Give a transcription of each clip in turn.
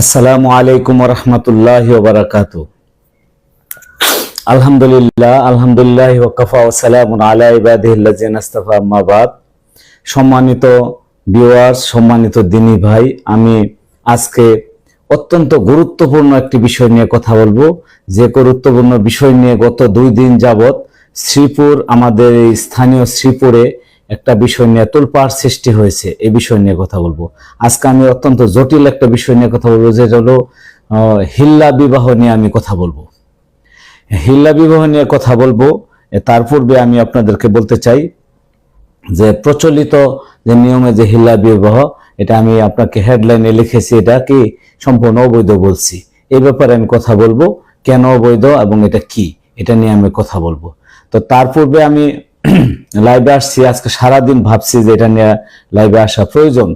আসসালামু আলাইকুম রহমতুল্লাহ বারাকাত আলহামদুলিল্লাহ আলহামদুলিল্লাহ ওকাফা ওসালাম সম্মানিত ভিউয়ার্স সম্মানিত দিনী ভাই, আমি আজকে অত্যন্ত গুরুত্বপূর্ণ একটি বিষয় নিয়ে কথা বলব। যে গুরুত্বপূর্ণ বিষয় নিয়ে গত দুই দিন যাবত শ্রীপুর, আমাদের এই স্থানীয় শ্রীপুরে একটা বিষয় নিয়ে তোলপাড় সৃষ্টি হয়েছে, এই বিষয় নিয়ে কথা বলব। আজকে আমি অত্যন্ত জটিল একটা বিষয় নিয়ে কথা বলব যেটা হলো হিল্লা বিবাহ নিয়ে আমি কথা বলব। হিল্লা বিবাহ নিয়ে কথা বলব তার পূর্বে আমি আপনাদেরকে বলতে চাই যে প্রচলিত যে নিয়মে যে হিল্লা বিবাহ, এটা আমি আপনাকে হেডলাইনে লিখেছি, এটা কি সম্পূর্ণ অবৈধ বলছি। এই ব্যাপারে আমি কথা বলব, কেন অবৈধ এবং এটা কি, এটা নিয়ে আমি কথা বলব। তো তার পূর্বে আমি লাইভে আসছি, আজকে সারাদিন ভাবছি যে এটা নিয়ে লাইভে আসা প্রয়োজন।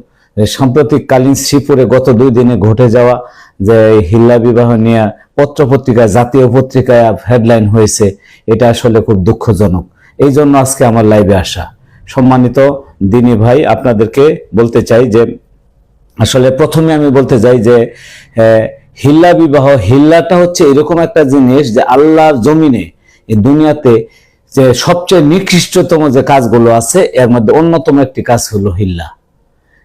সাম্প্রতিককালীন শ্রীপুরে গত দুই দিনে ঘটে যাওয়া যে হিল্লা বিবাহ নিয়ে পত্র পত্রিকায় জাতীয় পত্রিকায় হেডলাইন হয়েছে, এটা আসলে খুব দুঃখজনক। এই জন্য আজকে আমার লাইভে আসা। সম্মানিত দিনী ভাই, আপনাদেরকে বলতে চাই যে, আসলে প্রথমে আমি বলতে চাই যে হিল্লা বিবাহ, হিল্লাটা হচ্ছে এরকম একটা জিনিস যে আল্লাহর জমিনে দুনিয়াতে যে সবচেয়ে নিকৃষ্টতম যে কাজগুলো আছে, এর মধ্যে অন্যতম একটি কাজ হলো হিল্লা।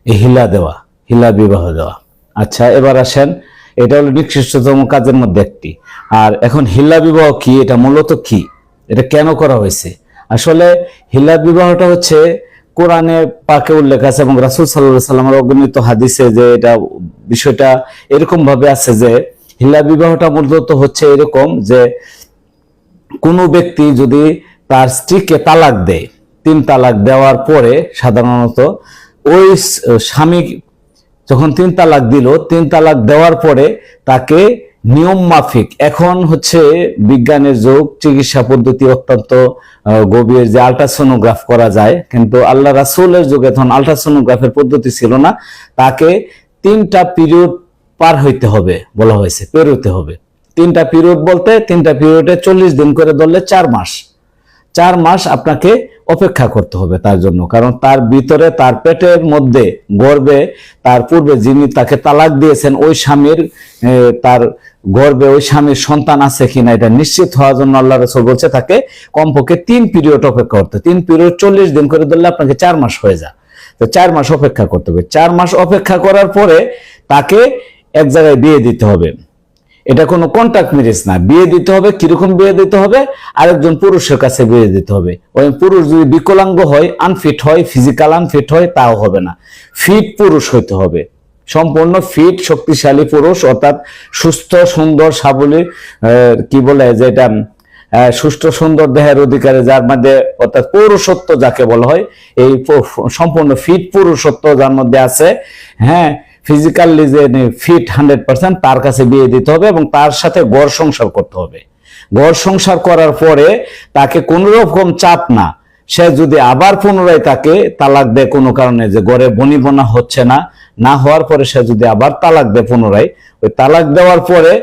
এই হিলা দেওয়া হিলা বিবাহ দেওয়া। আচ্ছা এবার আসেন, এটা হলো নিকৃষ্টতম কাজের মধ্যে একটি। আর এখন হিল্লা বিবাহ কি, এটা মূলত কি? এটা কেন করা হয়েছে? আসলে হিল্লা বিবাহটা হচ্ছে কোরআনে পাকে উল্লেখ আছে এবং রাসুল সাল্লাহ সাল্লামের অগণিত হাদিসে যে এটা বিষয়টা এরকম ভাবে আছে যে হিল্লা বিবাহটা মূলত হচ্ছে এরকম যে কোনো ব্যক্তি যদি তার স্ত্রীকে তালাক দেয়। তিন তালাক দেওয়ার পরে সাধারণত ওই স্বামী যখন তিন তালাক দিল, তিন তালাক দেওয়ার পরে তাকে নিয়ম মাফিক, এখন হচ্ছে বিজ্ঞানের যুগ, চিকিৎসা পদ্ধতি অত্যন্ত গভীর যে আলট্রাসোনোগ্রাফ করা যায়, কিন্তু আল্লাহ রাসুলের যুগে তখন আলট্রাসোনোগ্রাফের পদ্ধতি ছিল না। তাকে তিনটা পিরিয়ড পার হইতে হবে বলা হয়েছে, পেরোতে হবে। তিনটা পিরিয়ড বলতে তিনটা পিরিয়ডে চল্লিশ দিন করে ধরলে চার মাস। চার মাস আপনাকে অপেক্ষা করতে হবে তার জন্য। কারণ তার ভিতরে, তার পেটের মধ্যে গর্বে, তার পূর্বে যিনি তাকে তালাক দিয়েছেন, ওই স্বামীর তার গর্বে ওই স্বামীর সন্তান আছে কিনা এটা নিশ্চিত হওয়ার জন্য আল্লাহ রসুল বলছে তাকে কমপক্ষে তিন পিরিয়ড অপেক্ষা করতে। তিন পিরিয়ড চল্লিশ দিন করে ধরলে আপনাকে চার মাস হয়ে যায়। তো চার মাস অপেক্ষা করতে হবে। চার মাস অপেক্ষা করার পরে তাকে এক জায়গায় বিয়ে দিতে হবে। এটা কোনো কন্ট্রাক্ট ম্যারেজ না। বিয়ে দিতে হবে কীরকম বিয়ে দিতে হবে? আরেকজন পুরুষের কাছে বিয়ে দিতে হবে। ওই পুরুষ যদি বিকলাঙ্গ হয় আনফিট হয় ফিজিক্যাল আনফিট হয় তাও হবে না। ফিট পুরুষ হইতে হবে। সম্পূর্ণ ফিট শক্তিশালী পুরুষ অর্থাৎ সুস্থ সুন্দর সাবলী আহ, কি বলে যেটা সুষ্ঠু সুন্দর দেহের অধিকারে যার মধ্যে অর্থাৎ পৌরসত্ব যাকে বলা হয় এই সম্পূর্ণ ফিট পুরুষত্ব যার মধ্যে আছে। হ্যাঁ ফিজিক্যালি যে ফিট হান্ড্রেড পার্সেন্ট তার কাছে বিয়ে দিতে হবে এবং তার সাথে গড় সংসার করতে হবে। গড় সংসার করার পরে তাকে কোনো রকম চাপ না। সে যদি আবার পুনরায় তাকে তালাক দেয় কোনো কারণে যে গড়ে বনিবনা হচ্ছে না না হওয়ার পরে সে যদি আবার তালাক দেয় পুনরায়, ওই তালাক দেওয়ার পরে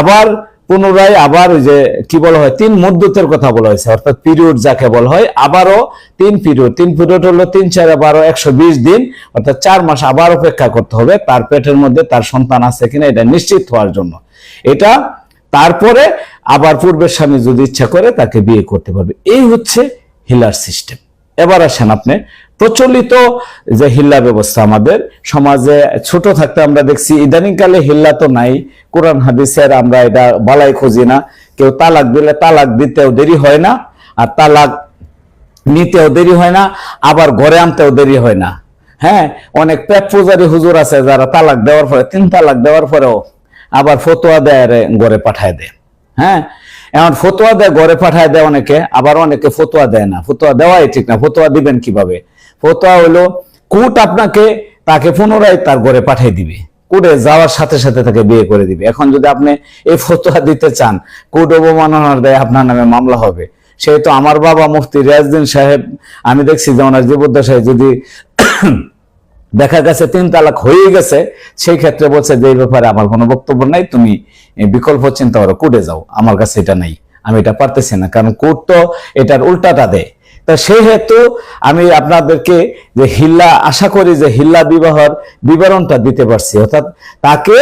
আবার পুনরায় আবার যে কি বলা হয়, তিন মধ্যতের কথা বলা হয়েছে, অর্থাৎ পিরিয়ড যাকে বলা হয়, আবারও তিন পিরিয়ড তিন পিরিয়ড হলো তিন, চার বারো একশো দিন, অর্থাৎ চার মাস আবার অপেক্ষা করতে হবে, তার পেটের মধ্যে তার সন্তান আছে কিনা এটা নিশ্চিত হওয়ার জন্য। এটা তারপরে আবার পূর্বের স্বামী যদি ইচ্ছা করে তাকে বিয়ে করতে পারবে। এই হচ্ছে হিলার সিস্টেম। এবার আসেন আপনি প্রচলিত যে হিল্লা ব্যবস্থা আমাদের, সমাজে ছোট থাকতে আমরা দেখছি, ইদানিংকালে হিল্লা তো নাই, কোরআন, হাদিসের আমরা এটা বালাই খুঁজি না। কেউ তালাক দিলে তালাক দিতেও দেরি হয় না, আর তালাক নিতেও দেরি হয় না, আবার ঘরে আনতেও দেরি হয় না। হ্যাঁ অনেক পেট পূজারি হুজুর আছে যারা তালাক দেওয়ার পরে, তিন তালাক দেওয়ার পরেও আবার ফতোয়া দেয় ঘরে পাঠায় দেয়। হ্যাঁ এখন ফতোয়া দেয়, ঘরে পাঠায় দেয় অনেকে, আবার অনেকে ফতোয়া দেয় না। ফতোয়া দেওয়াই ঠিক না, ফতোয়া দিবেন কীভাবে? ফতোয়া হলো, কোর্ট আপনাকে তাকে পুনরায় তার ঘরে পাঠিয়ে দিবে। কোর্টে যাওয়ার সাথে সাথে তাকে বিয়ে করে দিবে। এখন যদি আপনি এই ফতোয়া দিতে চান, কোর্ট অবমাননার দেয় আপনার নামে মামলা হবে। সেহেতু আমার বাবা মুফতি রিয়াজউদ্দিন সাহেব, আমি দেখছি যে ওনার জীবদ্দশায় যদি দেখা গেছে তিন তালাক হয়ে গেছে, সেই ক্ষেত্রে বলছে যে, এই ব্যাপারে আমার কোনো বক্তব্য নাই, তুমি বিকল্প চিন্তা করো, কোর্টে যাও। আমার কাছে এটা নাই। আমি এটা পারতেছি না। কারণ কোর্ট তো এটার উল্টাটা দেয়। তা সেই হেতু আমি আপনাদেরকে যে হিল্লা, আশা করি যে হিল্লা বিবাহর বিবরণটা দিতে পারছি। অর্থাৎ তাকে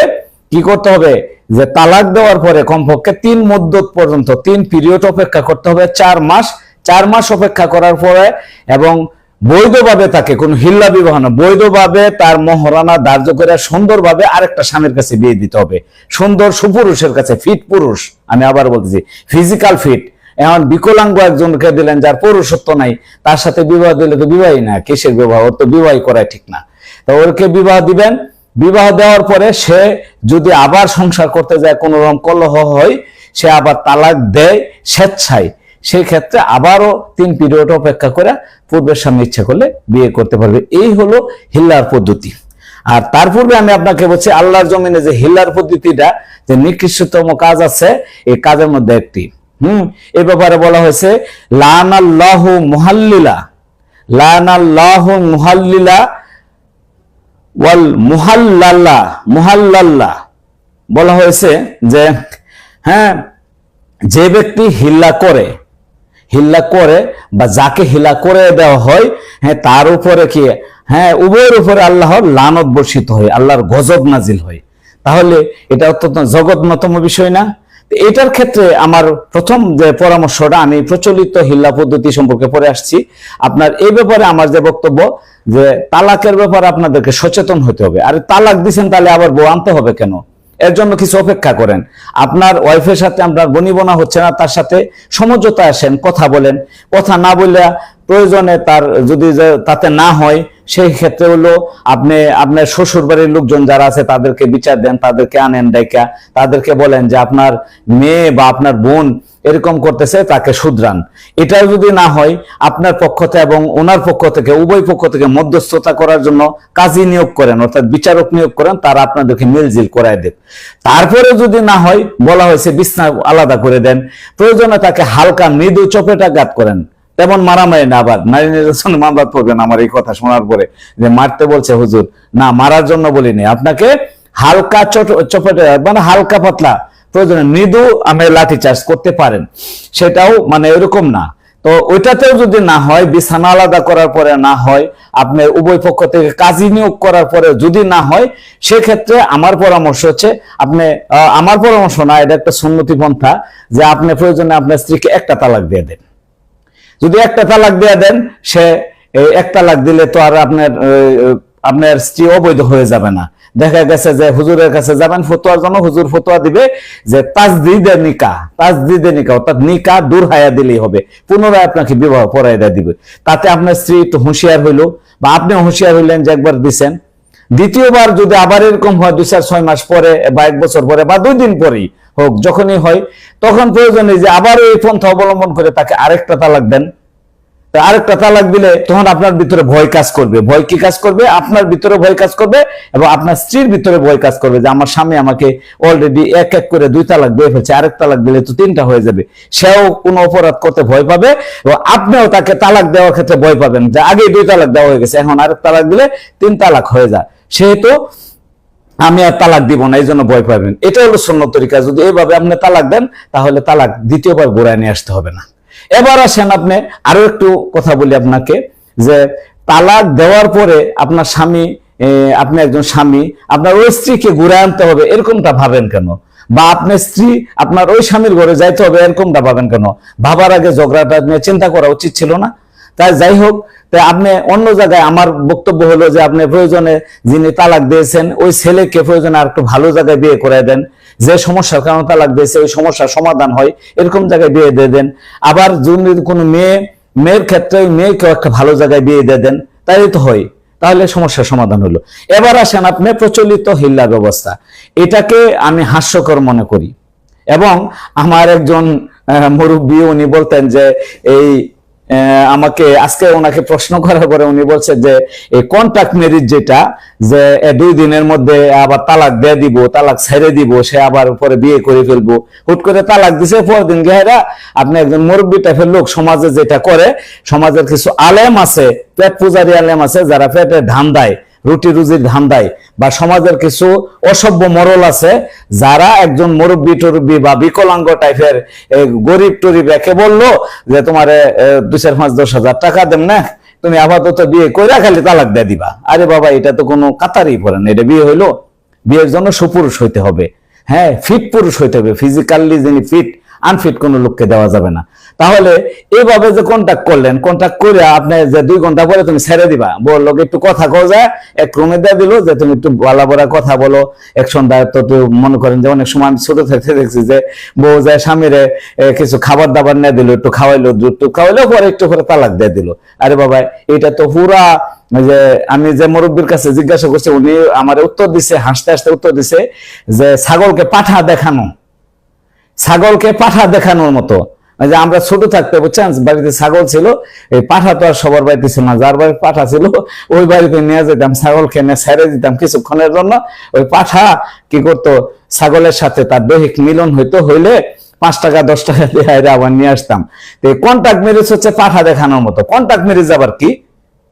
কি করতে হবে? যে তালাক দেওয়ার পরে কমপক্ষে তিন মদ্যত পর্যন্ত, তিন পিরিয়ড অপেক্ষা করতে হবে, চার মাস। চার মাস অপেক্ষা করার পরে এবং বৈধভাবে তাকে, কোনো হিল্লা বিবাহ না, বৈধভাবে তার মহারানা ধার্য করে সুন্দরভাবে আরেকটা স্বামীর কাছে বিয়ে দিতে হবে। সুন্দর সুপুরুষের কাছে ফিট পুরুষ, আমি আবার বলতেছি ফিজিক্যাল ফিট এখন বিকলাঙ্গ একজনকে দিলেন যার পুরুষত্ব নাই, তার সাথে বিবাহ দিলে তো বিবাহই না, কিসের বিবাহ? ওর তো বিবাহ করাই ঠিক না। তো ওরকে বিবাহ দিবেন, বিবাহ দেওয়ার পরে সে যদি আবার সংসার করতে যায়, কোনো রকম কলহ হয়, সে আবার তালাক দেয়, স্বেচ্ছায়। সেই ক্ষেত্রে আবারও তিন পিরিয়ড অপেক্ষা করে পূর্বের স্বামী ইচ্ছা করলে বিয়ে করতে পারবে। এই হলো হিল্লার পদ্ধতি। আর তার পূর্বে আমি আপনাকে বলছি, আল্লাহর জমিনে যে হিল্লার পদ্ধতিটা, যে নিকৃষ্টতম কাজ আছে, এই কাজের মধ্যে একটি। হুম? এ ব্যাপারে বলা হয়েছে, লানাল্লাহু মুহাল্লিলা লানাল্লাহু মুহাল্লিলা ওয়াল মুহাল্লাল্লাহ মুহাল্লাল্লাহ বলা হয়েছে যে হ্যাঁ যে ব্যক্তি হিল্লা করে হিল্লা করে বা যাকে হিলা করে দেওয়া হয় হ্যাঁ তার উপরে কি হ্যাঁ উভয়ের উপরে আল্লাহর লানত বর্ষিত হয়, আল্লাহর গজব নাজিল হয়। তাহলে এটা অত্যন্ত জগৎনতম বিষয় না? এটার ক্ষেত্রে আমার প্রথম যে পরামর্শটা, আমি প্রচলিত হিল্লা পদ্ধতি সম্পর্কে পরে আসছি। আপনার এই ব্যাপারে আমার যে বক্তব্য, যে তালাকের ব্যাপারে আপনাদেরকে সচেতন হতে হবে। আর তালাক দিচ্ছেন তাহলে আবার বউ আনতে হবে কেন? এর জন্য কিছু অপেক্ষা করেন। আপনার ওয়াইফের সাথে আপনার বনিবনা হচ্ছে না, তার সাথে সমঝোতা আসেন, কথা বলেন। কথা না বললে প্রয়োজনে তার যদি তাতে না হয়, সেই ক্ষেত্রে হলো আপনি, আপনার শ্বশুর বাড়ির লোকজন যারা আছে, তাদেরকে বিচার দেন, তাদেরকে আনেন ডাইকা তাদেরকে বলেন যে আপনার মেয়ে বা আপনার বোন এরকম করতেছে, তাকে শুধরান। এটাও যদি না হয়, আপনার পক্ষ থেকে এবং ওনার পক্ষ থেকে, উভয় পক্ষ থেকে মধ্যস্থতা করার জন্য কাজী নিয়োগ করেন, অর্থাৎ বিচারক নিয়োগ করেন, তারা আপনাদেরকে মিলজিল করায় দেব তারপরে যদি না হয়, বলা হয়েছে বিছনা আলাদা করে দেন। প্রয়োজনে তাকে হালকা মৃদু চপেটাঘাত করেন। তেমন মারামারি না আবার নারী নির্যাতন মামলা করবেন আমার এই কথা শোনার পরে, যে মারতে বলছে হুজুর, না, মারার জন্য বলিনি, আপনাকে হালকা চপেটে মানে হালকা পাতলা, প্রয়োজনে মৃদু আমি লাঠি চার্জ করতে পারেন। সেটাও মানে এরকম না। তো ওইটাতেও যদি না হয়, বিছানা আলাদা করার পরে না হয়, আপনার উভয় পক্ষ থেকে কাজী নিয়োগ করার পরে যদি না হয়, সেক্ষেত্রে আমার পরামর্শ হচ্ছে, আপনি আমার পরামর্শ না, এটা একটা সুন্নতি পন্থা, যে আপনি প্রয়োজনে আপনার স্ত্রীকে একটা তালাক দিয়ে দেন। যদি একটা তালাক দিয়ে দেন, সে এক তালাক দিলে তো আর আপনার আপনার স্ত্রী অবৈধ হয়ে যাবে না। দেখা গেছে যে হুজুরের কাছে যাবেন, ফতোয়ার জন্য হুজুর ফতোয়া দিবে যে তাজদিদে নিকা তাজদিদে নিকা অর্থাৎ নিকা দূর হায়া দিলেই হবে। পুনরায় আপনাকে বিবাহ দেয় দিবে। তাতে আপনার স্ত্রী একটু হুঁশিয়ার হইল, বা আপনি হুঁশিয়ার হইলেন যে একবার দিছেন। দ্বিতীয়বার যদি আবার এরকম হয় দুই চার, ছয় মাস পরে, বা এক বছর পরে, বা দুই দিন পরেই হোক, যখনই হয়, তখন প্রয়োজনে যে আবার এই পন্থা অবলম্বন করে তাকে আরেকটা তালাক দেন। আরেকটা তালাক দিলে তখন আপনার ভিতরে ভয় কাজ করবে। ভয় কি কাজ করবে? আপনার ভিতরে ভয় কাজ করবে এবং আপনার স্ত্রীর ভিতরে ভয় কাজ করবে যে আমার স্বামী আমাকে অলরেডি এক এক করে দুই তালাক দিয়ে ফেলছে, আরেক তালাক দিলে তো তিনটা হয়ে যাবে। সেও কোনো অপরাধ করতে ভয় পাবে এবং আপনিও তাকে তালাক দেওয়ার ক্ষেত্রে ভয় পাবেন যে আগে দুই তালাক দেওয়া হয়ে গেছে, এখন আরেক তালাক দিলে তিন তালাক হয়ে যায়। সেহেতু আমি আর তালাক দিব না, এই জন্য ভয় পাবেন। এটা হলো শূন্য তরিকা। যদি এইভাবে আপনি তালাক দেন, তাহলে তালাক দ্বিতীয়বার গোড়ায় নিয়ে আসতে হবে না। এবার আসেন আপনি, আরও একটু কথা বলি আপনাকে, যে তালাক দেওয়ার পরে আপনার স্বামী আপনি একজন স্বামী, আপনার ওই স্ত্রীকে ঘুরে আনতে হবে, এরকমটা ভাবেন কেন? বা আপনার স্ত্রী, আপনার ওই স্বামীর ঘরে যাইতে হবে, এরকমটা ভাবেন কেন? ভাবার আগে ঝগড়াটা নিয়ে চিন্তা করা উচিত ছিল না? তাই যাই হোক তাই আপনি অন্য জায়গায়, আমার বক্তব্য হলো যে আপনি প্রয়োজনে যিনি তালাক দিয়েছেন, ওই ছেলেকে প্রয়োজনে আর একটু ভালো জায়গায় বিয়ে করে দেন। যে সমস্যার কারণে তালাক দিয়েছে, ওই সমস্যার সমাধান হয়, এরকম জায়গায় বিয়ে দিয়ে দেন। আবার যদি কোনো মেয়ে, মেয়ের ক্ষেত্রে ওই মেয়েকেও একটা ভালো জায়গায় বিয়ে দিয়ে দেন তাই তো হয়। তাহলে সমস্যার সমাধান হলো। এবার আসেন আপনি প্রচলিত হিল্লা ব্যবস্থা। এটাকে আমি হাস্যকর মনে করি। এবং আমার একজন মুরব্বী, উনি বলতেন যে এই আমাকে, আজকে ওনাকে প্রশ্ন করার পরে উনি বলছে যে, এই কন্ট্রাক্ট ম্যারিজ যেটা, যে দুই দিনের মধ্যে আবার তালাক দিয়ে দিব, তালাক ছেড়ে দিব, সে আবার পরে বিয়ে করে ফেলব। হুট করে তালাক দিছে, পরদিন গেহেরা আপনি একজন মুরব্বী টাইপের লোক, সমাজে যেটা করে, সমাজের কিছু আলেম আছে, পেট পূজারি আলেম আছে, যারা পেটে ধান দেয়। রুটি রুজির ধান্দায় বা সমাজের কিছু অসভ্য মরল আছে, যারা একজন মুরব্বী টরব্বী বা বিকলাঙ্গ টাইপের গরিব টরিব একে বলল যে, তোমার দুই চার পাঁচ দশ হাজার টাকা দেন না, তুমি আপাতত বিয়ে কইরা খালি তালাক দিয়ে দিবা। আরে বাবা, এটা তো কোনো কাতারই পড়ে না, এটা বিয়ে হইল। বিয়ের জন্য সুপুরুষ হইতে হবে। হ্যাঁ ফিট পুরুষ হইতে হবে। ফিজিক্যালি যিনি ফিট আনফিট কোনো লোককে দেওয়া যাবে না। তাহলে এইভাবে যে কন্ট্যাক্ট করলেন কন্ট্যাক্ট করে আপনি যে দুই ঘণ্টা পরে তুমি ছেড়ে দিবা। বলল একটু কথা কও যায়, এক রুমে দিয়ে দিল যে তুমি একটু বলা বলা কথা বলো। এক সন্ধ্যায় তো তো মনে করেন যে অনেক সময় আমি ছোট থাকতে দেখছি যে বউ যায় স্বামীরে কিছু খাবার দাবার নিয়ে দিল, একটু খাওয়াইলো টুধ খাওয়াইলো, পরে একটু করে তালাক দিয়ে দিল। আরে বাবা, এটা তো পুরা যে আমি যে মুরব্বীর কাছে জিজ্ঞাসা করছি, উনি আমার উত্তর দিছে, হাসতে হাসতে উত্তর দিছে যে ছাগলকে পাঠা দেখানো। ছাগলকে পাঠা দেখানোর মতো। যে আমরা ছোট থাকতে বুঝছেন? বাড়িতে ছাগল ছিল, এই পাঠা তো আর সবার বাড়িতে ছিল না, যার বাড়িতে পাঠা ছিল, ওই বাড়িতে নিয়ে যেতাম, ছাগল খেয়ে ছেড়ে দিতাম কিছুক্ষণের জন্য। ওই পাঠা কি করতো, ছাগলের সাথে তার দৈহিক মিলন হইতো, হইলে পাঁচ টাকা, দশ টাকা দিয়ে আবার নিয়ে আসতাম। তো কন্টাক্ট ম্যারেজ হচ্ছে পাঠা দেখানোর মতো। কন্টাক্ট ম্যারেজ আবার কি?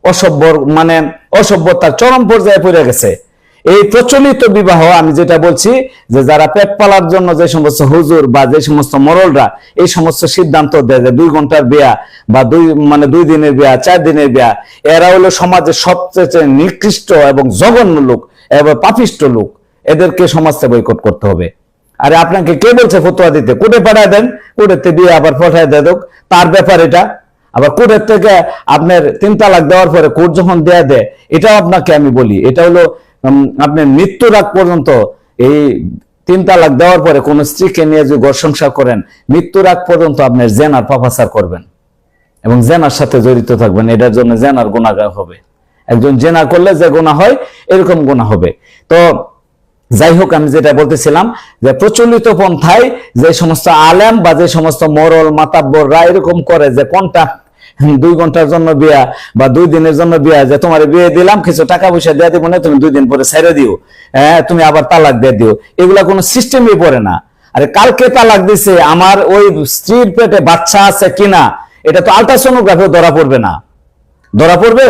অসভ্য মানে অসভ্যতার চরম পর্যায়ে পড়ে গেছে। এই প্রচলিত বিবাহ, আমি যেটা বলছি যে যারা পেট পালার জন্য যে সমস্ত হুজুর বা যে সমস্ত মরলরা, এই সমস্ত সিদ্ধান্ত দেয় যে দুই ঘণ্টার বিয়া বা দুই মানে দুই দিনের বিয়া, চার দিনের বিয়া, এরা হলো সমাজের সবচেয়ে নিকৃষ্ট এবং জঘন্য লোক, এবং পাপিষ্ট লোক। এদেরকে সমাজ বৈকট করতে হবে। আরে আপনাকে কে বলছে ফতোয়া দিতে? কোর্টে পাঠায় দেন, কোর্টেতে দিয়ে আবার পাঠায় দেয় দোক তার ব্যাপার এটা। আবার কোর্টের থেকে আপনার তিন তালাক দেওয়ার পরে কোর্ট যখন দেয়া দেয়, এটাও আপনাকে আমি বলি, এটা হলো আপনার মৃত্যুর আগ পর্যন্ত এই তিন তালাক দেওয়ার পরে কোন স্ত্রীকে নিয়ে যদি ঘর সংসার করেন, মৃত্যুর আগ পর্যন্ত আপনার জেনার পাপাচার করবেন এবং জেনার সাথে জড়িত থাকবেন। এটার জন্য জেনার গুণাগার হবে। একজন জেনা করলে যে গুণা হয়, এরকম গুণা হবে। তো যাই হোক, আমি যেটা বলতেছিলাম যে প্রচলিত পন্থায় যে সমস্ত আলেম বা যে সমস্ত মরল, মাতাব্বররা এরকম করে যে কোনটা দুই ঘণ্টার জন্য বিয়া বা দুই দিনের জন্য বিয়া যে তোমার বিয়ে দিলাম, কিছু টাকা পয়সা দিয়ে দিব না, তুমি দুই দিন পরে ছেড়ে দিও। হ্যাঁ তুমি আবার তালাক দিয়ে দিও। এগুলা কোনো সিস্টেমই পড়ে না। আরে কালকে তালাক দিছে, আমার ওই স্ত্রীর পেটে বাচ্চা আছে কিনা, এটা তো আলট্রাসোনোগ্রাফি ধরা পড়বে না। ধরা পড়বে?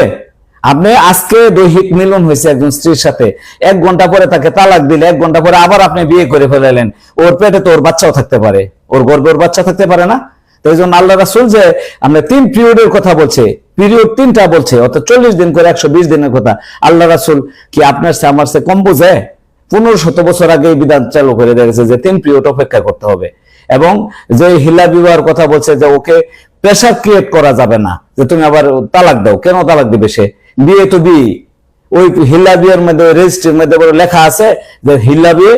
আপনি আজকে দৈহিক মিলন হয়েছে একজন স্ত্রীর সাথে। এক ঘণ্টা পরে তাকে তালাক দিলে, এক ঘণ্টা পরে আবার আপনি বিয়ে করে ফেলালেন। ওর পেটে তো ওর বাচ্চাও থাকতে পারে। ওর গর্বে ওর বাচ্চা থাকতে পারে না। তো এই জন্য আল্লাহ রাসুল যে আমরা তিন পিরিয়ডের কথা বলছে, পিরিয়ড তিনটা বলছে, অর্থাৎ চল্লিশ দিন করে একশো বিশ দিনের কথা, আল্লাহ রাসুল কি আপনার সে আমার সে কম বোঝে? পনেরো শত বছর আগে বিধান চালু করে দেখেছে যে তিন পিরিয়ড অপেক্ষা করতে হবে। এবং যে হিলা বিবাহের কথা বলছে যে ওকে প্রেশার ক্রিয়েট করা যাবে না, যে তুমি আবার তালাক দাও, কেন তালাক দিবে সে? বিয়ে তো বিয়ে। ওই হিল্লা বিয়ের মধ্যে রেজিস্ট্রির মধ্যে লেখা আছে যে হিল্লা বিয়ে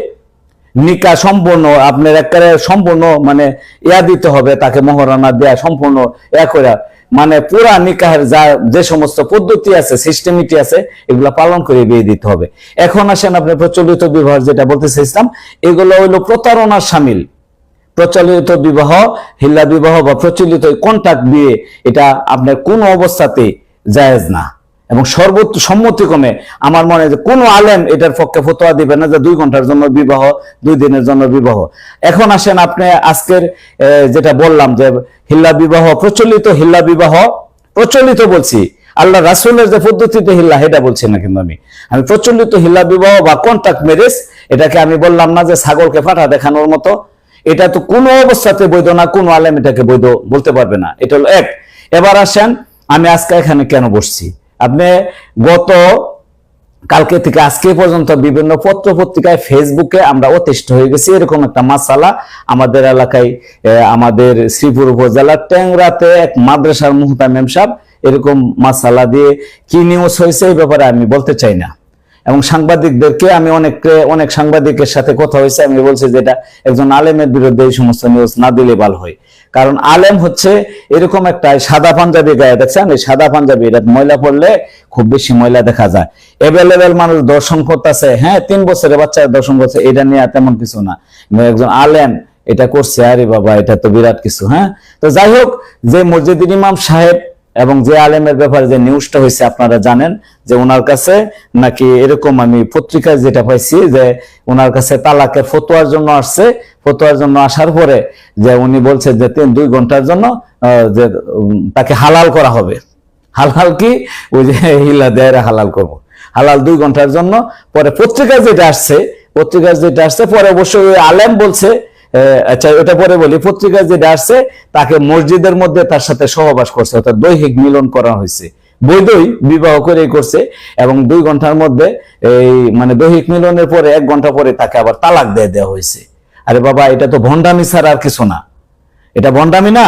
নিকা সম্পূর্ণ, আপনার একেবারে সম্পূর্ণ মানে ইয়া দিতে হবে তাকে মহারণা দেয়া সম্পূর্ণ ইয়া মানে পুরা নিকাহের যা, যে সমস্ত পদ্ধতি আছে সিস্টেমিটি আছে, এগুলো পালন করে বিয়ে দিতে হবে। এখন আসেন আপনি প্রচলিত বিবাহ যেটা বলতে চাইছিলাম এগুলো হইল প্রতারণার সামিল। প্রচলিত বিবাহ, হিল্লা বিবাহ বা প্রচলিত কন্ট্রাক্ট বিয়ে, এটা আপনার কোন অবস্থাতে জায়েজ না। এবং সর্বোচ্চ সম্মতিক্রমে আমার মনে যে কোনো আলেম এটার পক্ষে ফতোয়া দিবে না যে দুই ঘণ্টার জন্য বিবাহ, দুই দিনের জন্য বিবাহ। এখন আসেন আপনি আজকের যেটা বললাম যে হিল্লা বিবাহ, প্রচলিত হিল্লা বিবাহ, প্রচলিত বলছি। আল্লাহ রাসুলের যে পদ্ধতিতে হিল্লা এটা বলছি না কিন্তু আমি। আমি প্রচলিত হিল্লা বিবাহ বা কন্ট্রাক্ট ম্যারেজ এটাকে আমি বললাম না যে ছাগলকে ফাটা দেখানোর মতো। এটা তো কোনো অবস্থাতে বৈধ না, কোনো আলেম এটাকে বৈধ বলতে পারবে না। এটা হলো এক। এবার আসেন, আমি আজকে এখানে কেন বসছি? আপনি গত কালকে থেকে আজকে পর্যন্ত বিভিন্ন পত্র পত্রিকায় ফেসবুকে আমরা অতিষ্ঠ হয়ে গেছি। এরকম একটা মাসালা আমাদের এলাকায় আমাদের শ্রীপুর উপজেলার ট্যাংরাতে এক মাদ্রাসার মুহতামেম সাহেব এরকম মাসালা দিয়ে কি নিউজ হয়েছে এই ব্যাপারে আমি বলতে চাই না। এবং সাংবাদিকদেরকে আমি অনেক অনেক সাংবাদিকের সাথে কথা হয়েছে, আমি বলছি যে এটা একজন আলেমের বিরুদ্ধে এই সমস্ত নিউজ না দিলে ভালো হয়। কারণ আলেম হচ্ছে এরকম একটা সাদা পাঞ্জাবি গায়ে, দেখছেন? এই সাদা পাঞ্জাবি, এটা ময়লা পড়লে খুব বেশি ময়লা দেখা যায়। এভেলেবেল মানুষ দর্শন করতেছে হ্যাঁ তিন বছরের বাচ্চা দর্শন করছে, এটা নিয়ে তেমন কিছু না। একজন আলেম এটা করছে, আরে বাবা, এটা তো বিরাট কিছু হ্যাঁ? তো যাই হোক, যে মসজিদ ইমাম সাহেব এবং যে আলেমের ব্যাপারে যে নিউজটা হয়েছে আপনারা জানেন যে ওনার কাছে নাকি এরকম আমি পত্রিকায় যেটা পাইছি যে ওনার কাছে তালাকের ফতোয়ার জন্য আসছে। ফতোয়ার জন্য আসার পরে যে উনি বলছে যে তিন, দুই ঘণ্টার জন্য যে তাকে হালাল করা হবে। হালাল কি? ওই যে হিলা দেয় হালাল করব। হালাল দুই ঘণ্টার জন্য। পরে পত্রিকায় যেটা আসছে পত্রিকায় যেটা আসছে, পরে অবশ্যই ওই আলেম বলছে আচ্ছা এটা পরে বলি। পত্রিকায় যেটা আসছে, তাকে মসজিদের মধ্যে তার সাথে সহবাস করছে, অর্থাৎ দৈহিক মিলন করা হয়েছে। বৈধই বিবাহ করে করছে এবং দুই ঘণ্টার মধ্যে এই মানে দৈহিক মিলনের পরে, এক ঘণ্টা পরে তাকে আবার তালাক দিয়ে দেওয়া হয়েছে। আরে বাবা, এটা তো ভণ্ডামি ছাড়া আর কিছু না। এটা বন্ডামি না?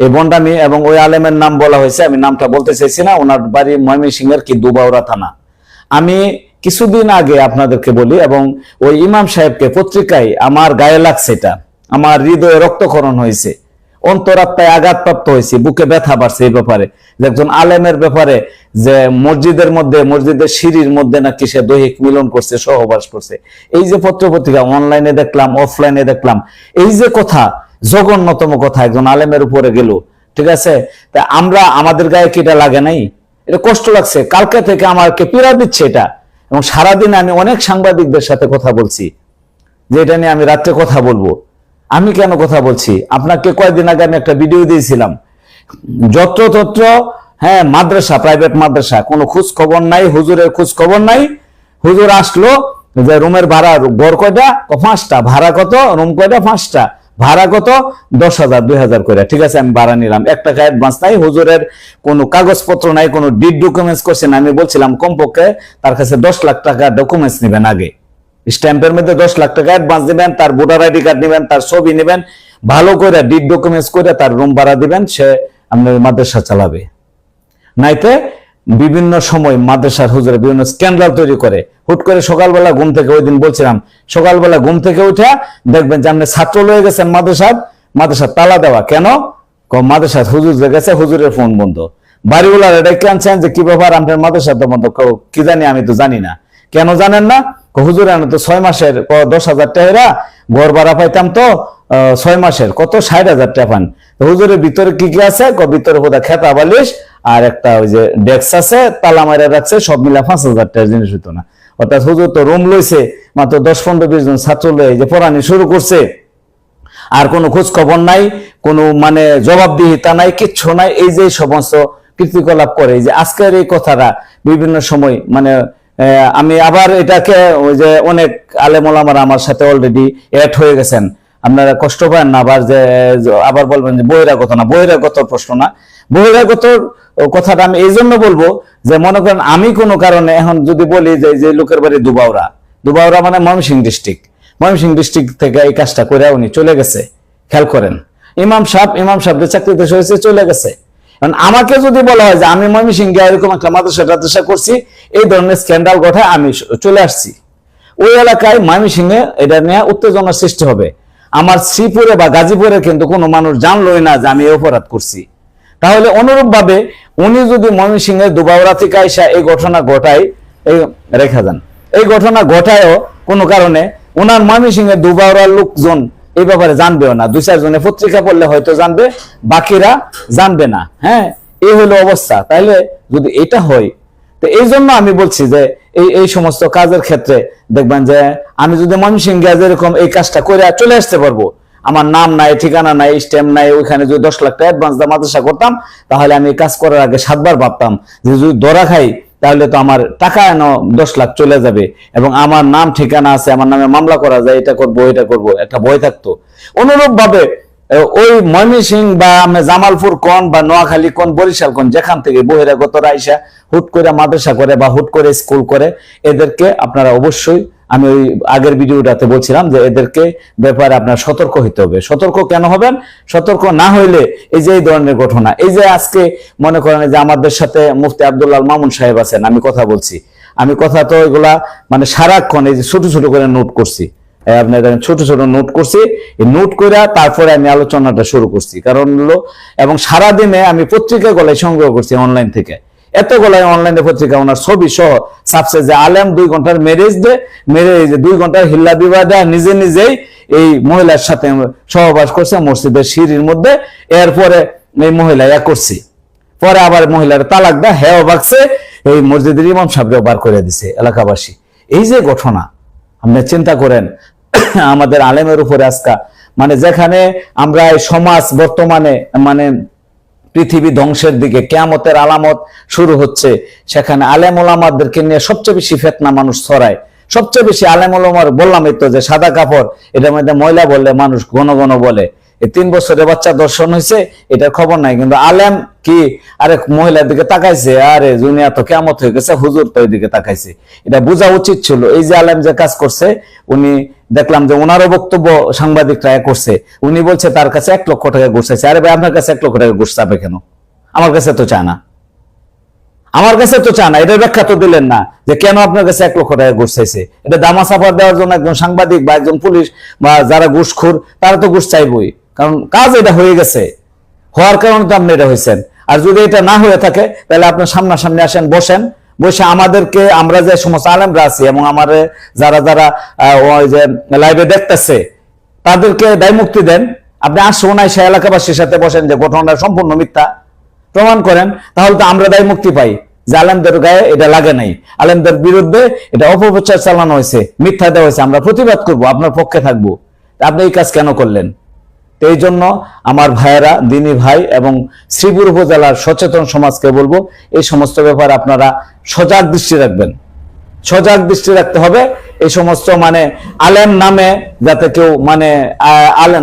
এই বন্ডামি এবং ওই আলেমের নাম বলা হয়েছে, আমি নামটা বলতে চাইছি না, ওনার বাড়ি ময়মনসিংহের কি দুবাউরা থানা। আমি কিছুদিন আগে আপনাদেরকে বলি, এবং ওই ইমাম সাহেবকে পত্রিকায় আমার গায়ে লাগছে এটা, আমার হৃদয়ে রক্তক্ষরণ হয়েছে, অন্তরাত্মায় আঘাতপ্রাপ্ত হয়েছে, বুকে ব্যথা বাড়ছে এই ব্যাপারে। একজন আলেমের ব্যাপারে যে মসজিদের মধ্যে, মসজিদের সিঁড়ির মধ্যে নাকি সে দৈহিক মিলন করছে, সহবাস করছে। এই যে পত্র পত্রিকা অনলাইনে দেখলাম অফলাইনে দেখলাম, এই যে কথা, জঘন্যতম কথা, একজন আলেমের উপরে গেল, ঠিক আছে? তা আমরা, আমাদের গায়ে কি এটা লাগে নাই? এটা কষ্ট লাগছে। কালকে থেকে আমাকে পীড়া দিচ্ছে এটা। এবং সারাদিন আমি অনেক সাংবাদিকদের সাথে কথা বলছি, যে এটা নিয়ে আমি রাত্রে কথা বলব। আমি কেন কথা বলছি? আপনাকে কয়েকদিন আগে আমি একটা ভিডিও দিয়েছিলাম। যত্রতত্র হ্যাঁ মাদ্রাসা প্রাইভেট মাদ্রাসা, কোনো খোঁজ খবর নাই, হুজুরের খোঁজ খবর নাই। হুজুর আসলো যে, রুমের ভাড়া ঘর কয়টা? পাঁচটা ভাড়া কত? রুম কয়টা? পাঁচটা ভাড়া কত? দশ হাজার, দুই হাজার করে ঠিক আছে, আমি ভাড়া নিলাম। এক টাকা অ্যাডভান্স নাই, হুজুরের কোনো কাগজপত্র নাই, কোনো ডিড ডকুমেন্টস করছেন আমি বলছিলাম, কমপক্ষে তার কাছে দশ লাখ টাকা ডকুমেন্টস নেবেন আগে। স্ট্যাম্পের মধ্যে দশ লাখ টাকা অ্যাডভান্স দিবেন, তার ভোটার আইডি কার্ড নেবেন, তার ছবি নেবেন, ভালো করে ডিড ডকুমেন্টস করে তার রুম ভাড়া দিবেন, সে আপনার মাদ্রাসা চালাবে। নাইতে বিভিন্ন সময় মাদ্রাসার হুজুরে বিভিন্ন স্ক্যান্ডাল তৈরি করে। হুট করে সকালবেলা ঘুম থেকে ওই দিন বলছিলাম, সকালবেলা ঘুম থেকে উঠে দেখবেন যে আপনি ছাত্র লয়ে গেছেন মাদ্রাসার মাদ্রাসার তালা দেওয়া। কেন? মাদ্রাসার হুজুর গেছে, হুজুরের ফোন বন্ধ। বাড়িওয়ালার এটা আনছেন যে, কি ব্যাপার আপনার মাদ্রাসার তো বন্ধ? কি জানি আমি তো জানি না। কেন জানেন না? হুজুর আমি তো ছয় মাসের দশ হাজার টাকা ঘর ভাড়া পাইতাম তো ছয় মাসের। কত? ষাট হাজার টাকা পান। হুজুরের ভিতরে কি কি আছে? ভিতরে বোধহয় খেতা বালিশ আর একটা ওই যে ডেস্ক আছে, তালা মারা রাখছে, সব মিলা পাঁচ হাজার টাকার জিনিস হইতো না। অর্থাৎ হুজুর তো রুম লইছে, মাত্র দশ, পনেরো, বিশ জন ছাত্র লয়ে যে পড়ানি শুরু করছে। আর কোনো খোঁজ খবর নাই, কোনো মানে জবাবদিহিতা নাই, কিচ্ছু নাই। এই যে সমস্ত কীর্তিকলাপ করে যে আজকের এই কথাটা বিভিন্ন সময় মানে আমি আবার এটাকে ওই যে অনেক আলেমোলামার আমার সাথে অলরেডি অ্যাড হয়ে গেছেন। আপনারা কষ্ট পান না, আবার যে আবার বলবেন যে বহিরাগত না, বহিরাগত প্রশ্ন না। বহিরাগত কথাটা আমি এই জন্য বলব যে মনে করেন আমি কোনো কারণে এখন যদি বলি যে যে লোকের বাড়ি দুবাউরা দুবাউরা মানে ময়মনসিংহ ডিস্ট্রিক্ট ময়মনসিংহ ডিস্ট্রিক্ট থেকে এই কাজটা করে উনি চলে গেছে। খেয়াল করেন। ইমাম সাহেব, ইমাম সাহেবদের চাকরিতে হয়েছে চলে গেছে। কারণ আমাকে যদি বলা হয় যে আমি ময়মনসিংহে এরকম একটা মাদ্রাসা টাদ্রাসা করছি, এই ধরনের স্ক্যান্ডাল ঘটায় আমি চলে আসছি। ওই এলাকায় ময়মনসিংহে এটা নিয়ে উত্তেজনার সৃষ্টি হবে। আমার শ্রীপুরে বা গাজীপুরে কিন্তু কোনো মানুষ জানলোই না যে আমি এই অপরাধ করছি। তাহলে অনুরূপ ভাবে উনি যদি ময়মনসিংহে দুবাউরা থেকে আইসা এই ঘটনা ঘটায়, এই রেখা যান। এই ঘটনা ঘটায়ও কোনো কারণে ওনার ময়মনসিংহে দুবাউরার লোকজন এই ব্যাপারে জানবেও না। দুই চারজনে পত্রিকা পড়লে হয়তো জানবে, বাকিরা জানবে না। হ্যাঁ এই হলো অবস্থা। তাইলে যদি এটা হয়, তো এই জন্য আমি বলছি যে এই এই সমস্ত কাজের ক্ষেত্রে দেখবেন যে আমি যদি ময়মনসিংহে যেরকম এই কাজটা করে চলে আসতে পারব, আমার নাম নাই, ঠিকানা নাই, স্ট্যাম্প নাই, ওইখানে যদি দশ লাখ টাকা অ্যাডভান্স দিয়ে মাদ্রাসা করতাম, তাহলে আমি কাজ করার আগে সাতবার ভাবতাম যে যদি ধরা খাই তাহলে তো আমার টাকা এনো দশ লাখ চলে যাবে। এবং আমার নাম ঠিকানা আছে, আমার নামে মামলা করা যায়, এটা করব এটা করব, একটা ভয় থাকতো। অনুরূপ ভাবে ওই ময়মনসিং বা জামালপুর কোন বা নোয়াখালী কোন বরিশাল কোন যেখান থেকে বহিরাগত রাইসা হুট করে মাদ্রাসা করে বা হুট করে স্কুল করে, এদেরকে আপনারা অবশ্যই আমি ওই আগের ভিডিওটাতে বলছিলাম যে এদেরকে ব্যাপারে আপনার সতর্ক হইতে হবে। সতর্ক কেন হবেন? সতর্ক না হইলে এই যে এই ধরনের ঘটনা, এই যে আজকে মনে করেন যে আমাদের সাথে মুফতি আব্দুল্লাহ মামুন সাহেব আছেন, আমি কথা বলছি। আমি কথা তো এগুলা মানে সারাক্ষণ এই যে ছোট ছোট করে নোট করছি। আপনার ছোট ছোট নোট করছি নোট করে তারপরে আমি আলোচনাটা শুরু করছি। কারণ হলো, এবং সারাদিনে আমি পত্রিকা গলায় সংগ্রহ করছি অনলাইন থেকে। এত গলায় অনলাইনে পত্রিকা ওনার ছবি সহ সাবসে যে আলেম দুই ঘণ্টার ম্যারেজ দে মেরে যে দুই ঘণ্টার হিল্লা বিবাহ দেয়, নিজে নিজেই এই মহিলার সাথে সহবাস করছে মসজিদের সিঁড়ির মধ্যে। এরপরে এই মহিলা ইয়া করছি। পরে আবার মহিলার তালাক দেয় হেও বাগছে এই মসজিদের ইমাম সাহেবকেও বার করে দিছে এলাকাবাসী। এই যে ঘটনা, আপনি চিন্তা করেন, আমাদের আলেমের উপরে আজকা মানে যেখানে আমরা সমাজ বর্তমানে মানে পৃথিবী ধ্বংসের দিকে কেয়ামতের আলামত শুরু হচ্ছে। সেখানে আলেম ওলামাদেরকে নিয়ে সবচেয়ে বেশি ফেতনা মানুষ ছড়ায়। সবচেয়ে বেশি আলেম ওলামার বললাম এই তো যে সাদা কাপড়, এটার মধ্যে ময়লা বললে মানুষ ঘন ঘন বলে। তিন বছরের বাচ্চা দর্শন হয়েছে এটার খবর নাই। কিন্তু আলেম কি? আরেক মহিলার দিকে তাকাইছে, আরে দুনিয়া তো কেমত হয়ে গেছে, হুজুর তো দিকে তাকাইছে। এটা বোঝা উচিত ছিল। এই যে আলেম যে কাজ করছে, উনি দেখলাম যে ওনারও বক্তব্য সাংবাদিকরা করছে। উনি বলছে, তার কাছে এক লক্ষ টাকা ঘুষ আরে ভাই, আপনার কাছে এক লক্ষ টাকা ঘুষ চাবে কেন? আমার কাছে তো চায় না। আমার কাছে তো চান না। এটার ব্যাখ্যা তো দিলেন না যে কেন আপনার কাছে এক লক্ষ টাকা ঘুষ চাইছে? এটা দামা সাফার দেওয়ার জন্য একজন সাংবাদিক বা একজন পুলিশ বা যারা ঘুষখোর, তারা তো ঘুষ চাইবই। কারণ কাজ এটা হয়ে গেছে। হওয়ার কারণে তো আপনি এটা হয়েছেন। আর যদি এটা না হয়ে থাকে, তাহলে আপনার সামনাসামনি আসেন, বসেন। বসে আমাদেরকে, আমরা যে সমস্ত আলেমরা আছি এবং আমার যারা যারা ওই যে লাইভে দেখতেছে, তাদেরকে দায় মুক্তি দেন। আপনি আসুন সে এলাকাবাসীর সাথে বসেন যে ঘটনাটা সম্পূর্ণ মিথ্যা। প্রমাণ করেন, তাহলে তো আমরা দায় মুক্তি পাই। যে আলেমদের গায়ে এটা লাগে নাই। আলেমদের বিরুদ্ধে এটা অপপ্রচার চালানো হয়েছে, মিথ্যা দেওয়া হয়েছে। আমরা প্রতিবাদ করব, আপনার পক্ষে থাকব। আপনি এই কাজ কেন করলেন? তো এই জন্য আমার ভাইয়েরা, দিনী ভাই এবং শ্রীপুর উপজেলার সচেতন সমাজকে বলব, এই সমস্ত ব্যাপারে আপনারা সজাগ দৃষ্টি রাখবেন। সজাগ দৃষ্টি রাখতে হবে। এই সমস্ত মানে আলেম নামে যাতে কেউ মানে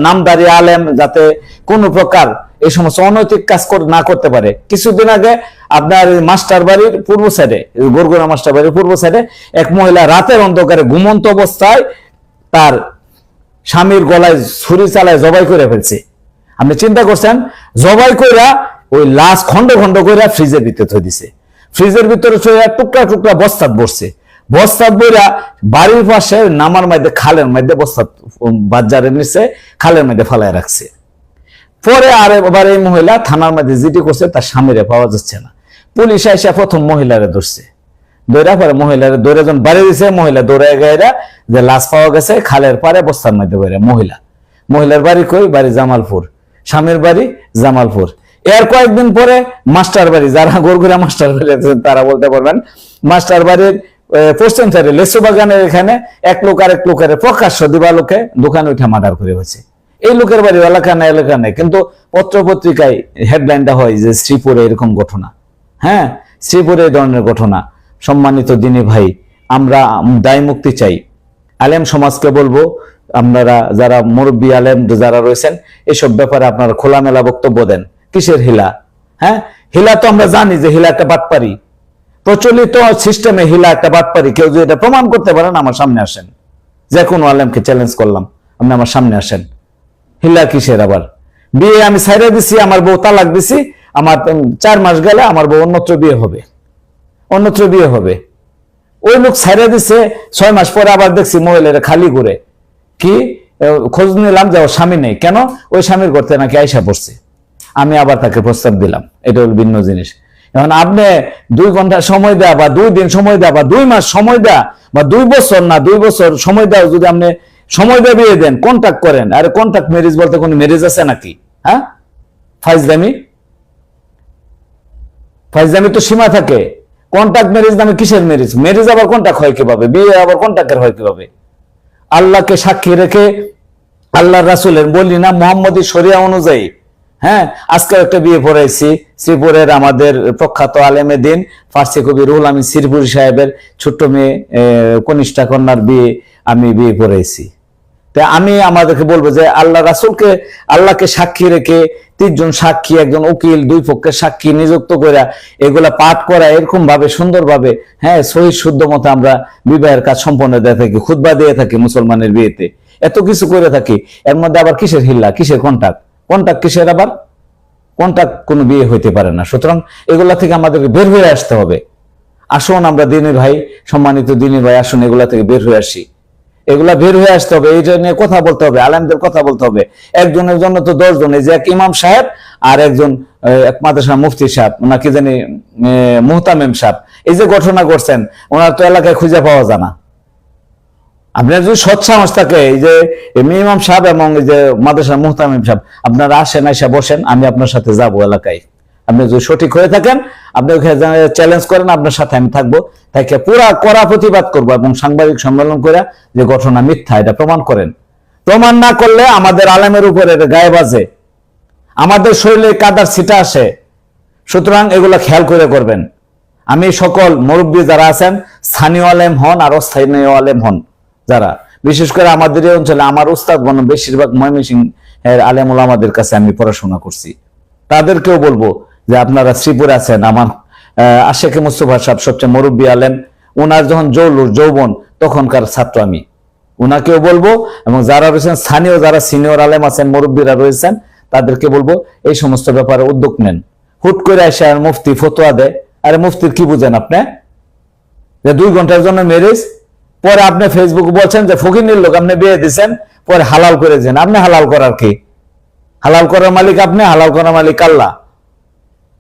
নামদারি আলেম যাতে কোনো প্রকার এই সমস্ত অনৈতিক কাজ না করতে পারে। কিছুদিন আগে আপনার মাস্টার বাড়ির পূর্ব সাইডে বরগুনা মাস্টার বাড়ির পূর্ব সাইডে এক মহিলা রাতের অন্ধকারে ঘুমন্ত অবস্থায় তার স্বামীর গলায় ছুরি চালায় জবাই করে ফেলছে। আপনি চিন্তা করছেন, জবাই কইরা ওই লাশ খন্ড খন্ড কইরা ফ্রিজের ভিতরে থই দিছে। ফ্রিজের ভিতরে থইয়া টুকরা টুকরা বস্তাত বসছে বস্তাত বইরা বাড়ির পাশে নামার মধ্যে খালের মধ্যে বস্তাত বাজারের নিচে খালের মধ্যে ফালায় রাখছে। পরে আর এবার এই মহিলা থানার মধ্যে জিডি করছে, তার স্বামীরে পাওয়া যাচ্ছে না। পুলিশ এসে প্রথম মহিলারে ধরছে। দৌড়া পরে মহিলারে দৌড়ে যখন বাড়ি দিছে, মহিলা দৌড়ে গাইরা যে লাশ পাওয়া গেছে, খালের পারে বস্তার মধ্যে বেড়ে মহিলা। মহিলার বাড়ি কই? বাড়ি জামালপুর। স্বামীর বাড়ি জামালপুর। এর কয়েকদিন পরে মাস্টার বাড়ি, যারা গোরগুড়া মাস্টার বাড়ি আছেন তারা বলতে পারবেন, মাস্টার বাড়ির পশ্চিম সাইডে লেসু বাগানের এখানে এক লোক আর এক লোকের প্রকাশ্য দিবালোকে দোকানে উঠে মার্ডার করে হয়েছে এই লোকের বাড়ি এলাকা না এলাকা নেই, কিন্তু পত্র পত্রিকায় হেডলাইনটা হয় যে শ্রীপুরে এরকম ঘটনা। হ্যাঁ? শ্রীপুরে এই ধরনের ঘটনা। সম্মানিত দিনী ভাই, আমরা দায় মুক্তি চাই। আলেম সমাজকে বলব, আপনারা যারা মুরব্বী আলেম যারা রয়েছেন, এসব ব্যাপারে আপনারা খোলামেলা বক্তব্য দেন। কিসের হিলা? হ্যাঁ? হিলা তো আমরা জানি যে হিলা একটা বাটপারি। প্রচলিত সিস্টেমে হিলা একটা বাটপারি। কেউ যদি এটা প্রমাণ করতে পারেন, আমার সামনে আসেন। যে কোনো আলেমকে চ্যালেঞ্জ করলাম, আপনি আমার সামনে আসেন। হিলা কিসের আবার? বিয়ে আমি সাইরা দিছি, আমার বউ তালাক দিছি, আমার চার মাস গেলে আমার বউ অন্যত্র বিয়ে হবে। অন্যত্র বিয়ে হবে। ওই লোক ছাইরা দিছে, ছয় মাস পরে আবার দেখছি মহিলারা খালি করে কি? খোঁজ নিলাম যে ওর স্বামী নেই। কেন? ওই স্বামীর করতে নাকি আয়সা পড়ছে। আমি আবার তাকে প্রস্তাব দিলাম। এটা হল ভিন্ন জিনিস। এখন আপনি দুই ঘণ্টা সময় দেয়া বা দুই দিন সময় দেয়া বা দুই মাস সময় দেয়া বা দুই বছর না, দুই বছর সময় দেওয়া যদি আপনি সময় দিয়ে বিয়ে দেন কন্ট্যাক্ট করেন। আরে কন্ট্যাক্ট ম্যারেজ বলতে কোনো ম্যারেজ আছে নাকি? হ্যাঁ? ফাইজদামি ফাইজদামি তো সীমা থাকে। কন্ট্যাক্ট ম্যারেজ নামে কিসের ম্যারেজ ম্যারেজ আবার কন্ট্যাক্ট হয় কীভাবে? বিয়ে আবার কন্ট্যাক্টের হয় কীভাবে? আল্লাহকে সাক্ষী রেখে আল্লাহ রাসুলের বলি না মোহাম্মদী শরিয়া অনুযায়ী। হ্যাঁ আজকে একটা বিয়ে পড়াইছি। শ্রীপুরের আমাদের প্রখ্যাত আলেমে দিন, ফার্সি কবি রুহুল আমি শ্রীপুরি সাহেবের ছোট্ট মেয়ে কনিষ্ঠা কন্যার বিয়ে আমি বিয়ে পড়াইছি। তা আমি আমাদেরকে বলব যে আল্লাহ রাসুলকে, আল্লাহকে সাক্ষী রেখে তিনজন সাক্ষী, একজন উকিল, দুই পক্ষের সাক্ষী নিযুক্ত করে এগুলা পাঠ করা এরকম ভাবে সুন্দরভাবে হ্যাঁ সহি শুদ্ধ মতো আমরা বিবাহের কাজ সম্পন্ন দিয়ে থাকি খুদবা দিয়ে থাকি মুসলমানের বিয়েতে। এত কিছু করে থাকি, এর মধ্যে আবার কিসের হিল্লা, কিসের কন্টাক্ট কন্টাক্ট কিসের আবার? কন্টাক্ট কোনো বিয়ে হইতে পারে না। সুতরাং এগুলা থেকে আমাদেরকে বের হয়ে আসতে হবে। আসুন আমরা দিনের ভাই, সম্মানিত দিনের ভাই, আসুন এগুলা থেকে বের হয়ে আসি। এগুলা বের হয়ে আসতে হবে এইটা নিয়ে কথা বলতে হবে আলেমদের কথা বলতে হবে। একজনের জন্য তো দশ জন এই যে এক ইমাম সাহেব আর একজন আহ, এক মাদ্রাসা মুফতি সাহেব ওনাকে জানি মুহতামিম সাহেব। এই যে ঘটনা করছেন ওনার তো এলাকায় খুঁজে পাওয়া যায় না। আপনার যদি সৎ সাহস থাকে এই যে ইমাম সাহেব এবং এই যে মাদ্রাসা মুহতামিম সাহেব আপনারা আসেন এসে বসেন আমি আপনার সাথে যাব এলাকায়। আপনি যদি সঠিক হয়ে থাকেন, আপনি চ্যালেঞ্জ করেন, আপনার সাথে আমি থাকব। তাকে পুরা কড়া প্রতিবাদ করব এবং সাংবাদিক সম্মেলন করে যে ঘটনা মিথ্যা, এটা প্রমাণ করেন। প্রমাণ না করলে আমাদের আলেমের উপরে গায়ে বাজে আমাদের শরীরে কাদার ছিটা আসে। সুতরাং এগুলো খেয়াল করে করবেন। আমি সকল মুরব্বী যারা আছেন, স্থানীয় আলেম হন আর অস্থানীয় আলেম হন যারা। বিশেষ করে আমাদের এই অঞ্চলে আমার উস্তাদ বন, বেশিরভাগ ময়মনসিং এর আলেমুল আমাদের কাছে আমি পড়াশোনা করছি। তাদেরকেও বলব যে আপনারা শ্রীপুরে আছেন, আমার আশেকে মুস্তফা সাহেব সবচেয়ে মুরব্বী আলেম ওনার যখন জৌলুর যৌবন, তখনকার ছাত্র আমি। ওনাকেও বলব, এবং যারা রয়েছেন, স্থানীয় যারা সিনিয়র আলেম আছেন, মুরব্বীরা রয়েছেন, তাদেরকে বলব, এই সমস্ত ব্যাপারে উদ্যোগ নেন। হুট করে এসে আর মুফতি ফতোয়া দেয়, আরে মুফতির কি বুঝেন আপনি? যে দুই ঘণ্টার জন্য ম্যারেজ পরে আপনি ফেসবুক বলছেন যে, ফকিনের লোক, আপনি বিয়ে দিচ্ছেন পরে হালাল করেছেন আপনি হালাল করার কি? হালাল করার মালিক আপনি, হালাল করার মালিক আল্লাহ।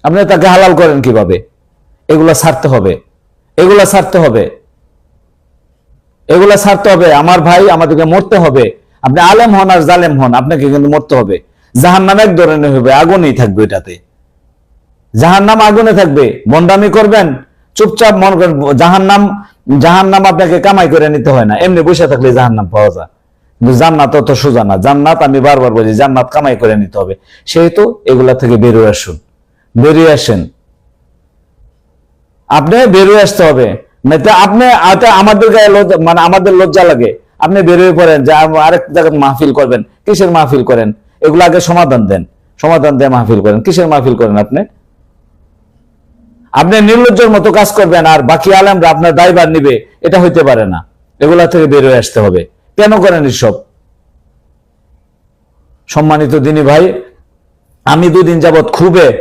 আপনি তাকে হালাল করেন কীভাবে? এগুলা ছাড়তে হবে। এগুলা ছাড়তে হবে। এগুলা ছাড়তে হবে। আমার ভাই আমাদেরকে মরতে হবে। আপনি আলেম হন আর জালেম হন, আপনাকে কিন্তু মরতে হবে। জাহান নাম এক ধরনের হবে, আগুনই থাকবে এটাতে। জাহান নাম আগুনে থাকবে। বন্ডামি করবেন, চুপচাপ মন করেন জাহান নাম জাহান নাম আপনাকে কামাই করে নিতে হয় না। এমনি বসে থাকলে জাহান নাম পাওয়া যায়। কিন্তু জান্নাত অত সোজা না। জান্নাত আমি বারবার বলি, জান্নাত কামাই করে নিতে হবে। সেহেতু এগুলা থেকে বেরোয় আসুন। বেরিয়ে আসেন। আপনি বেরিয়ে আসতে হবে। নয়তো আপনি আমাদের গায়ে মানে আমাদের লজ্জা লাগে। আপনি বেরিয়ে পড়েন যে আরেক জায়গায় মাহফিল করবেন। কিসের মাহফিল করেন? এগুলো আগে সমাধান দেন। সমাধান দিয়ে মাহফিল করেন। কিসের মাহফিল করেন আপনি? আপনি নির্লজ্জের মতো কাজ করবেন আর বাকি আলেমরা আপনার দায়বার নিবে। এটা হইতে পারে না। এগুলা থেকে বেরোয় আসতে হবে। কেন করেন এসব? সম্মানিত দিনী ভাই আমি দুদিন যাবৎ আহ,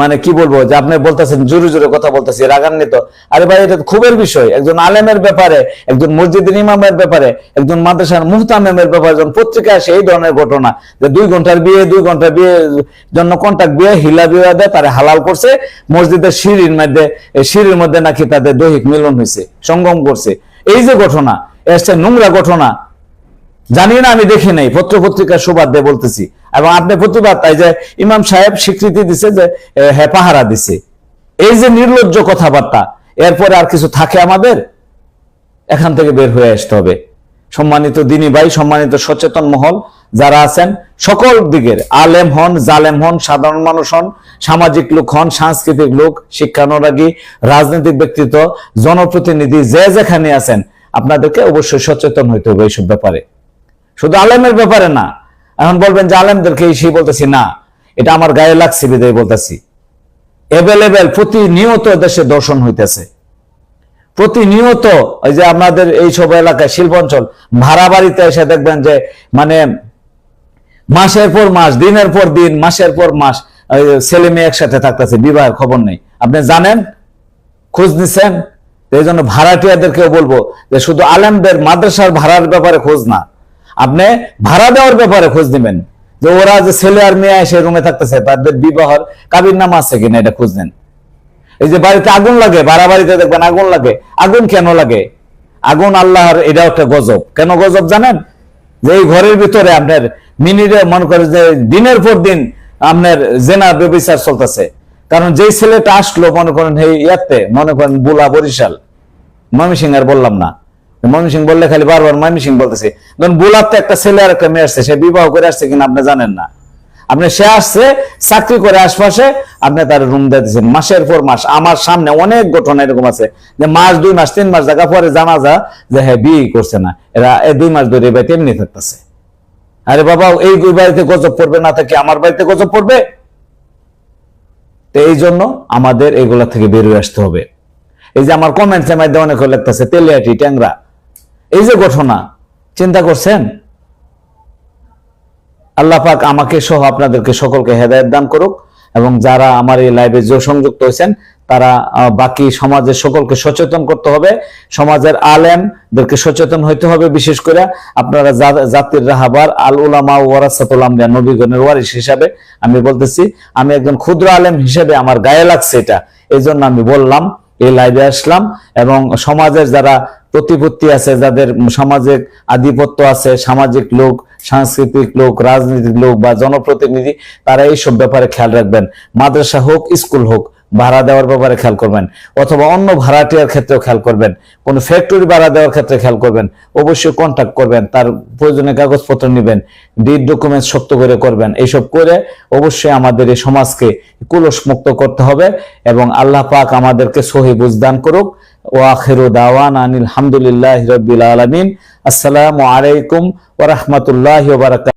মানে কি বলব, যে আপনি বলতেছেন, জোরে জোরে কথা বলতেছি, রাগান্বিত। আরে ভাই, এটা খুবের বিষয়। একজন আলেমের ব্যাপারে, একজন মসজিদের ইমামের ব্যাপারে, একজন মাদ্রাসার মুহতামের ব্যাপারে পত্রিকায় আসে, এই ধরনের ঘটনা, যে দুই ঘণ্টার বিয়ে, দুই ঘণ্টার বিয়ে জন্য কন্ট্যাক্ট বিয়ে, হিলা বিয়ে দেয়, তারা হালাল করছে, মসজিদের সিঁড়ির মধ্যে সিঁড়ির মধ্যে নাকি তাদের দৈহিক মিলন হয়েছে সঙ্গম করছে। এই যে ঘটনা এসছে নোংরা ঘটনা। জানি না আমি দেখি নাই। পত্র পত্রিকার সুবাদ বলতেছি। এবং আপনি প্রতিবাদ তাই যে ইমাম সাহেব স্বীকৃতি দিছে যে এ, হ্যাঁ পাহারা দিছে। এই যে নির্লজ্জ কথাবার্তা এরপরে আর কিছু থাকে আমাদের? এখান থেকে বের হয়ে আসতে হবে। সম্মানিত দিনী ভাই সম্মানিত সচেতন মহল যারা আছেন সকল দিকের আলেম হন জালেম হন সাধারণ মানুষ হন সামাজিক লোক হন সাংস্কৃতিক লোক শিক্ষানুরাগী রাজনৈতিক ব্যক্তিত্ব জনপ্রতিনিধি যে যেখানে আছেন আপনাদেরকে অবশ্যই সচেতন হইতে হবে এইসব ব্যাপারে। শুধু আলেমের ব্যাপারে না, এখন বলবেন যে আলেমদেরকে সেই বলতেছি, না, এটা আমার গায়ে লাগছে, বিদায় বলতেছি। এভেলেবেল প্রতিনিয়ত দেশে দর্শন হইতেছে। প্রতিনিয়ত ওই যে আমাদের এই সব এলাকায়, শিল্পাঞ্চল, ভাড়া বাড়িতে এসে দেখবেন যে মানে মাসের পর মাস, দিনের পর দিন, মাসের পর মাস ছেলে মেয়ে একসাথে থাকতেছে, বিবাহের খবর নেই। আপনি জানেন? খোঁজ নিছেন? এই জন্য ভাড়াটিয়াদেরকেও বলব যে শুধু আলেমদের মাদ্রাসার ভাড়ার ব্যাপারে খোঁজ না। আপনি ভাড়া দেওয়ার ব্যাপারে খোঁজ দিবেন যে ওরা যে ছেলে আর মেয়ে এসে রুমে থাকতেছে, তাদের বিবাহর কাবির নাম আছে কিনা এটা খোঁজ নেন। এই যে বাড়িতে আগুন লাগে ভাড়া বাড়িতে দেখবেন আগুন লাগে। আগুন কেন লাগে? আগুন আল্লাহর এটা একটা গজব। কেন গজব জানেন? যে এই ঘরের ভিতরে আপনার মিনিটে মনে করে যে দিনের পর দিন আপনার জেনা ব্যবচার চলতেছে। কারণ যেই ছেলেটা আসলো মনে করেন এই ইয়াতে মনে করেন, বুলা বরিশাল। ময়মনসিং আর বললাম না। ময়মনসিং বললে খালি বারবার ময়মনসিং বলতেছে। ধরুন বুলাতে একটা ছেলে আর একটা মেয়ে আসছে, সে বিবাহ করে আসছে কিনা আপনি জানেন না। আপনি সে আসছে, চাকরি করে আশপাশে, আপনি তার রুম দিয়েছেন মাসের পর মাস, আমার সামনে অনেক ঘটনা এরকম আছে যে মাস, দুই মাস, তিন মাস জায়গা পরে জানা যা যে হ্যাঁ বিয়ে করছে না। এরা দুই মাস ধরে বাড়িতে এমনি থাকতেছে। আরে বাবা, এই দুই বাড়িতে গজব পড়বে না থাকে আমার বাড়িতে গজব পড়বে? তো এই জন্য আমাদের এগুলা থেকে বেরিয়ে আসতে হবে। এই যে আমার কমেন্টসের মাধ্যমে অনেক লাগতেছে, তেলিয়াটি, ট্যাংরা। এই যে ঘটনা, চিন্তা করছেন? আল্লাহ পাক আমাকে সহ আপনাদেরকে সকলকে হেদায়ত দান করুক এবং যারা আমার এই লাইভে যে সংযুক্ত হয়েছেন, তারা বাকি সমাজের সকলকে সচেতন করতে হবে, সমাজের আলেমদেরকে সচেতন হইতে হবে। বিশেষ করে আপনারা জাতির রাহাবার আল উলামা ওয়ারাসাতুল আমবিয়া নবীগণের ওয়ারিস হিসাবে আমি বলতেছি, আমি একজন ক্ষুদ্র আলেম হিসেবে আমার গায়ে লাগছে এটা। এই আমি বললাম, এই লাইভে আসলাম এবং সমাজের যারা প্রতিপত্তি আছে, যাদের সামাজিক আধিপত্য আছে, সামাজিক লোক, সাংস্কৃতিক লোক রাজনৈতিক লোক বা জনপ্রতিনিধি, তারা এইসব ব্যাপারে খেয়াল রাখবেন। মাদ্রাসা হোক, স্কুল হোক, ভাড়া দেওয়ার ব্যাপারে খেয়াল করবেন। অথবা অন্য ভাড়াটিয়ার ক্ষেত্রেও খেয়াল করবেন। কোন ফ্যাক্টরি ভাড়া দেওয়ার ক্ষেত্রে খেয়াল করবেন। অবশ্যই কন্ট্যাক্ট করবেন, তার প্রয়োজনীয় কাগজপত্র নেবেন ডিড ডকুমেন্টস শক্ত করে করবেন। এইসব করে অবশ্যই আমাদের এই সমাজকে কুলস মুক্ত করতে হবে এবং আল্লাহ পাক আমাদেরকে সহি বুঝদান করুক। ও আখেরু দাওয়ান আনিল হামদুলিল্লাহ রবিল আলমিন। আসসালামু আলাইকুম ওরহমতুল্লাহ বারাকাত